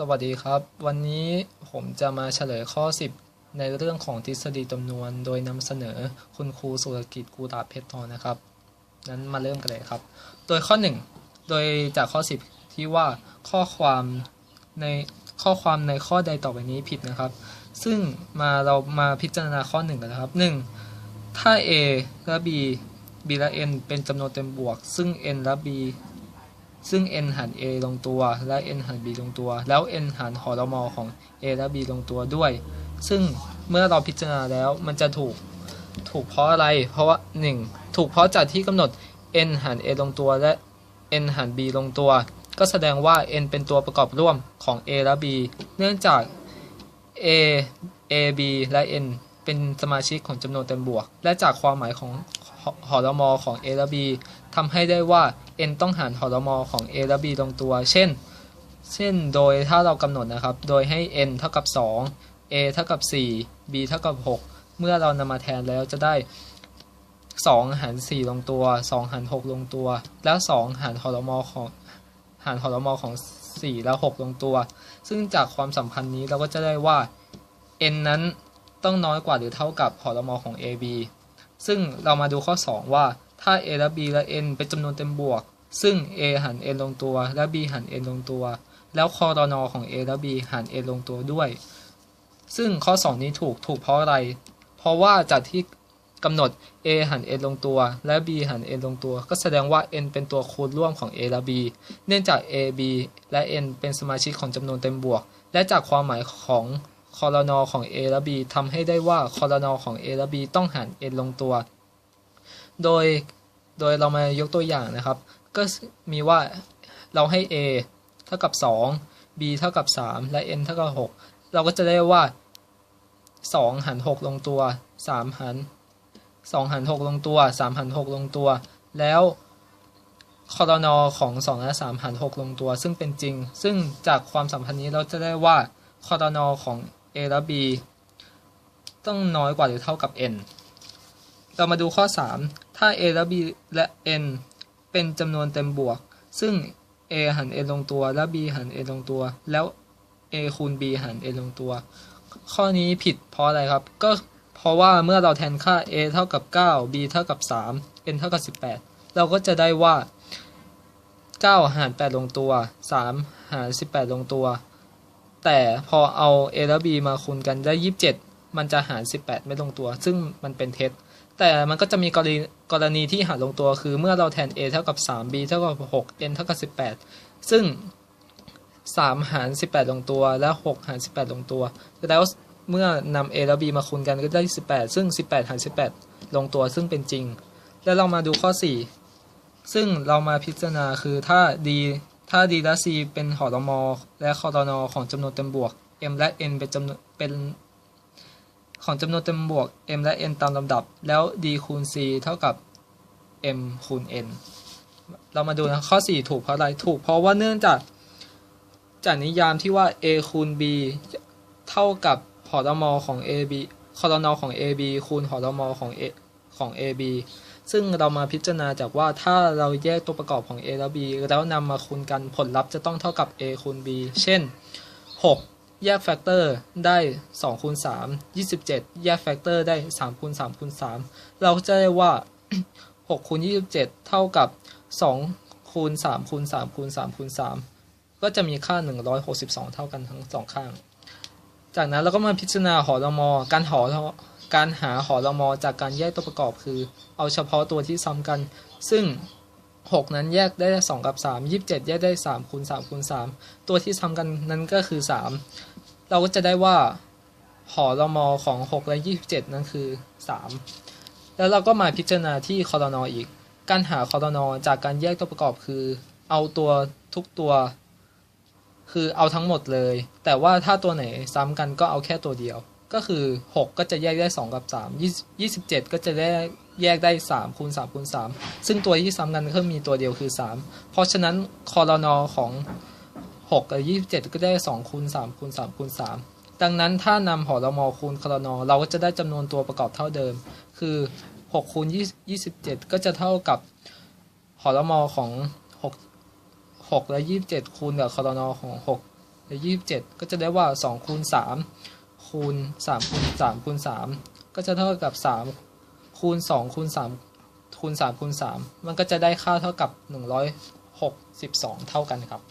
สวัสดีครับ วันนี้ผมจะมาเฉลยข้อ 10 ในเรื่องของทฤษฎีจำนวน โดยนำเสนอคุณครูสุรกิจกูตาเพชรทองนะครับ นั้นมาเริ่มกันเลยครับ โดยข้อ 1 โดยจากข้อ 10 ที่ว่าข้อความในข้อความในข้อใดต่อไปนี้ผิดนะครับ ซึ่งมาเรามาพิจารณาข้อ 1 กันนะครับ 1. ถ้า a และ b b และ n เป็นจำนวนเต็มบวก ซึ่ง n และ b ซึ่ง n หาร a ลงตัว และ n หาร b ลงตัว แล้ว n หารหอรมอของ a และ b ลงตัวด้วย ซึ่งเมื่อเราพิจารณาแล้วมันจะถูก ถูกเพราะอะไร เพราะว่า 1. ถูกเพราะจากที่กำหนด n หาร a ลงตัวและ n หาร b ลงตัว ก็แสดงว่า n เป็นตัวประกอบร่วมของ a และ b เนื่องจาก a a b และ n เป็นสมาชิกของจำนวนเต็มบวก และจากความหมายของหอรมอของ a และ b ทำให้ได้ว่า n ต้องหารหอรมอของ a และ b ลงตัว เช่น เช่นโดยถ้าเรากำหนดนะครับ โดยให้ n เท่ากับ 2 a เท่ากับ 4 b เท่ากับ 6 เมื่อเรานำมาแทนแล้วจะได้ 2 หาร 4 ลงตัว 2 หาร 6 ลงตัว แล้ว 2 หารหอรมอของหารหอรมอของ 4 แล้ว6ลงตัว ซึ่งจากความสัมพันธ์นี้เราก็จะได้ว่า n นั้น ต้องน้อยกว่าหรือเท่ากับหอรมอของ ab ซึ่งเรามาดูข้อ 2 ว่าถ้า a และ b และ n เป็นจำนวนเต็มบวก ซึ่ง a หาร n ลงตัว และ b หาร n ลงตัว แล้วคอรนอของ a และ b หาร n ลงตัวด้วย ซึ่งข้อ 2 นี้ถูกถูกเพราะอะไร เพราะว่าจากที่กำหนด a หาร n ลงตัว และ b หาร n ลงตัว ก็แสดงว่า n เป็นตัวคูณร่วมของ a และ b เนื่องจาก a b และ n เป็นสมาชิกของจำนวนเต็มบวก และจากความหมายของ คอรนอของ a และ b ทำให้ได้ว่าคอรนอของ a และ b ต้องหาร n ลงตัว โดยโดยเรามายกตัวอย่างนะครับ ก็มีว่าเราให้ a เท่ากับ 2 b เท่ากับ 3 และ n เท่ากับ 6 เราก็จะได้ว่า 2 หาร 6 ลงตัว 3 หาร 2 หาร 6 ลงตัว 3 หาร 6 ลงตัว แล้วคอรนอของ 2 และ 3 หาร 6 ลงตัว ซึ่งเป็นจริง ซึ่งจากความสัมพันธ์นี้เราจะได้ว่าคอรนอของ a และ b ต้องน้อยกว่าหรือเท่ากับ n เรามาดูข้อ 3 ถ้า a และ b และ n เป็นจำนวนเต็มบวก ซึ่ง a หาร n ลงตัว และ b หาร n ลงตัว แล้ว a คูณ b หาร n ลงตัว ข้อนี้ผิดเพราะอะไรครับ ก็เพราะว่าเมื่อเราแทนค่า a เท่ากับ 9 b เท่ากับ 3 n เท่ากับ 18 เราก็จะได้ว่า 9 หาร 8 ลงตัว 3 หาร 18 ลงตัว แต่พอเอา a และ b มาคูณกันได้ 27 มันจะหาร 18 ไม่ลงตัว ซึ่งมันเป็นเท็จ แต่มันก็จะมีกรณีกรณีที่หารลงตัวคือเมื่อเราแทน a เท่ากับ 3 b เท่ากับ 6 n เท่ากับ 18 ซึ่ง 3 หาร 18 ลงตัว และ 6 หาร 18 ลงตัว แล้วเมื่อนำ a และ b มาคูณกันก็ได้ 18 ซึ่ง 18 หาร 18 ลงตัวซึ่งเป็นจริง แล้วเรามาดูข้อ 4 ซึ่งเรามาพิจารณาคือถ้า d ถ้า d และ c เป็นหอรมอและคอรนอของจำนวนเต็มบวก m และ n เป็นจำนวนเป็นของจำนวนเต็มบวก m และ n ตามลำดับ แล้ว d คูณ c เท่ากับ m คูณ n เรามาดูนะข้อ 4 ถูกเพราะอะไร ถูกเพราะว่าเนื่องจากจากนิยามที่ว่า a คูณ b เท่ากับหอรมอของ ab คอรนอของ ab คูณหอรมอของ a ของ ab ซึ่งเรามาพิจารณาจากว่าถ้าเราแยกตัวประกอบของ a และ b แล้วนำมาคูณกันผลลัพธ์จะต้องเท่ากับ a คูณ b เช่น 6 แยกแฟกเตอร์ได้2คูณ3 27 แยกแฟกเตอร์ได้3คูณ3คูณ3เราจะได้ว่า 6คูณ27 เท่ากับ 2คูณ3คูณ3คูณ3คูณ3ก็จะมีค่า 162 เท่ากันทั้งสองข้าง จากนั้นเราก็มาพิจารณาหอรมอการหอ การหาหอรมอจากการแยกตัวประกอบคือ เอาเฉพาะตัวที่ซ้ำกัน ซึ่ง 6 นั้นแยกได้ 2 กับ 3 27 แยกได้3คูณ3คูณ3ตัวที่ซ้ำกันนั้นก็คือ 3 เราก็จะได้ว่าหอรมอของ 6 และ 27 นั้นคือ 3 แล้วเราก็มาพิจารณาที่คอรนออีก การหาคอรนอจากการแยกตัวประกอบคือ เอาตัวทุกตัว คือเอาทั้งหมดเลย แต่ว่าถ้าตัวไหนซ้ำกันก็เอาแค่ตัวเดียว ก็คือ 6 ก็จะแยกได้ 2 กับ3 27 ก็จะได้แยกได้ 3คูณ3คูณ3ซึ่งตัวที่ซ้ำกันก็มีตัวเดียวคือ 3 เพราะฉะนั้นคอรนอของ 6 กับ 27 ก็ได้2คูณ3คูณ3คูณ3ดังนั้นถ้านำหอรมอคูณคอรนอเราก็จะได้จำนวนตัวประกอบเท่าเดิม คือ6คูณ27 ก็จะเท่ากับหอรมอของ 6 6 และ 27 คูณกับคอรนอของ6หรือ27 ก็จะได้ว่า2คูณ3 คูณ3คูณ3คูณ3ก็จะเท่ากับ 3 คูณ 2 คูณ 3 คูณ 3 คูณ 3 มันก็จะได้ค่าเท่ากับ 162 เท่ากันครับ